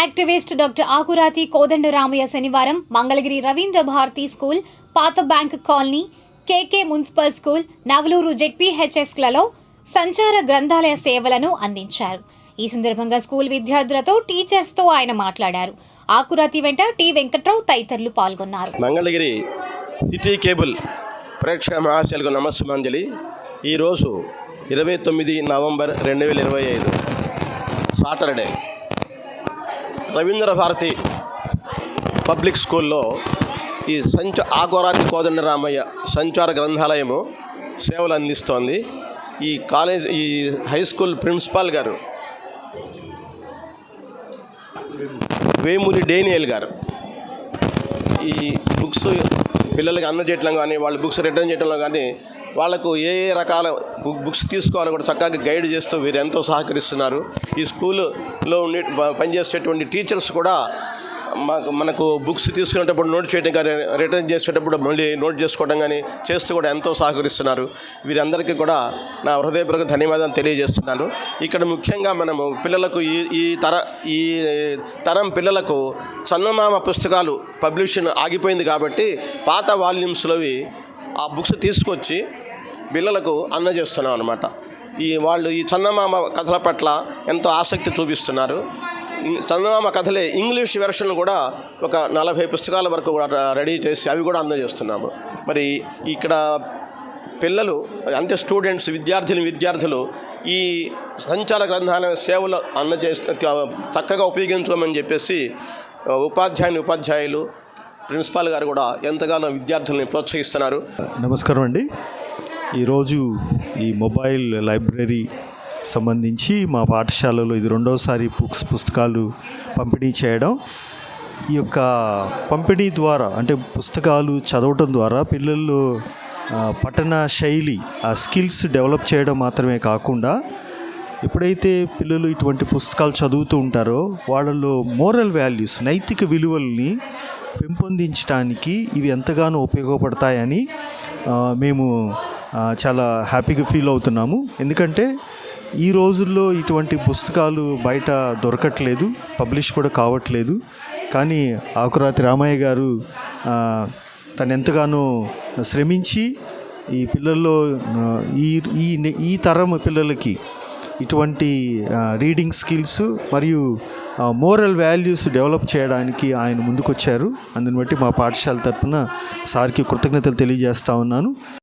Activist doctor Akurathi Kodandaramaiah శనివారం Mangalagiri Ravindra Bharati school పాత bank colony KK municipal school Navaluru జెడ్పీహెచ్ఎస్లలో సంచార గ్రంథాలయ సేవలను అందించారు. ఈ సందర్భంగా స్కూల్ విద్యార్థులతో టీచర్స్తో ఆయన మాట్లాడారు. ఆకురాతి వెంట టి వెంకట్రావు తదితరులు పాల్గొన్నారు. మంగళగిరి సిటీ కేబుల్ ప్రేక్షక మహాశయులకు నమస్సుమాంజలి. ఈరోజు ఇరవై తొమ్మిది నవంబర్ రెండు వేల ఇరవై ఐదు సాటర్డే. రవీంద్ర భారతి పబ్లిక్ స్కూల్లో ఈ సంచ ఆకోరాతి కోదండరామయ్య సంచార గ్రంథాలయము సేవలు అందిస్తోంది. ఈ కాలేజ్ ఈ హై స్కూల్ ప్రిన్సిపాల్ గారు వేమూరి డేనియల్ గారు. ఈ బుక్స్ పిల్లలకి అందజేయటం కానీ వాళ్ళ బుక్స్ రిటర్న్ చేయడంలో కానీ వాళ్ళకు ఏ ఏ రకాల బుక్స్ తీసుకోవాలో కూడా చక్కగా గైడ్ చేస్తూ వీరు ఎంతో సహకరిస్తున్నారు. ఈ స్కూల్లో ఉండే పనిచేసేటువంటి టీచర్స్ కూడా మాకు మనకు బుక్స్ తీసుకునేటప్పుడు నోట్ చేయడం కానీ రిటర్న్ చేసేటప్పుడు మళ్ళీ నోట్ చేసుకోవడం కానీ చేస్తూ కూడా ఎంతో సహకరిస్తున్నారు. వీరందరికీ కూడా నా హృదయపూర్వక ధన్యవాదాలు తెలియజేస్తున్నాను. ఇక్కడ ముఖ్యంగా మనము పిల్లలకు ఈ ఈ తర ఈ తరం పిల్లలకు చందమామ పుస్తకాలు పబ్లిషన్ ఆగిపోయింది కాబట్టి పాత వాల్యూమ్స్లోవి ఆ బుక్స్ తీసుకొచ్చి పిల్లలకు అందజేస్తున్నాం అనమాట ఈ వాళ్ళు ఈ చందమామ కథల పట్ల ఎంతో ఆసక్తి చూపిస్తున్నారు. చందమామ కథలే ఇంగ్లీష్ వెర్షన్ కూడా ఒక నలభై పుస్తకాల వరకు కూడా రెడీ చేసి అవి కూడా అందజేస్తున్నాము. మరి ఇక్కడ పిల్లలు అంటే స్టూడెంట్స్ విద్యార్థులు విద్యార్థులు ఈ సంచార గ్రంథాలయ సేవలు అందజే చక్కగా ఉపయోగించుకోమని చెప్పేసి ఉపాధ్యాయుని ఉపాధ్యాయులు ప్రిన్సిపాల్ గారు కూడా ఎంతగానో విద్యార్థుల్ని ప్రోత్సహిస్తున్నారు. నమస్కారం అండి. ఈరోజు ఈ మొబైల్ లైబ్రరీ సంబంధించి మా పాఠశాలలో ఇది రెండోసారి బుక్స్ పుస్తకాలు పంపిణీ చేయడం. ఈ యొక్క పంపిణీ ద్వారా అంటే పుస్తకాలు చదవటం ద్వారా పిల్లల్లో పఠన శైలి ఆ స్కిల్స్ డెవలప్ చేయడం మాత్రమే కాకుండా ఎప్పుడైతే పిల్లలు ఇటువంటి పుస్తకాలు చదువుతూ ఉంటారో వాళ్ళలో మోరల్ వాల్యూస్ నైతిక విలువల్ని పెంపొందించడానికి ఇవి ఎంతగానో ఉపయోగపడతాయని మేము చాలా హ్యాపీగా ఫీల్ అవుతున్నాము. ఎందుకంటే ఈ రోజుల్లో ఇటువంటి పుస్తకాలు బయట దొరకట్లేదు పబ్లిష్ కూడా కావట్లేదు. కానీ ఆకురాతి రామయ్య గారు తను ఎంతగానో శ్రమించి ఈ పిల్లల్లో ఈ ఈ ఈ తరం పిల్లలకి ఇటువంటి రీడింగ్ స్కిల్స్ మరియు మోరల్ వాల్యూస్ డెవలప్ చేయడానికి ఆయన ముందుకొచ్చారు. అందుని బట్టి మా పాఠశాల తరఫున సార్కి కృతజ్ఞతలు తెలియజేస్తా ఉన్నాను.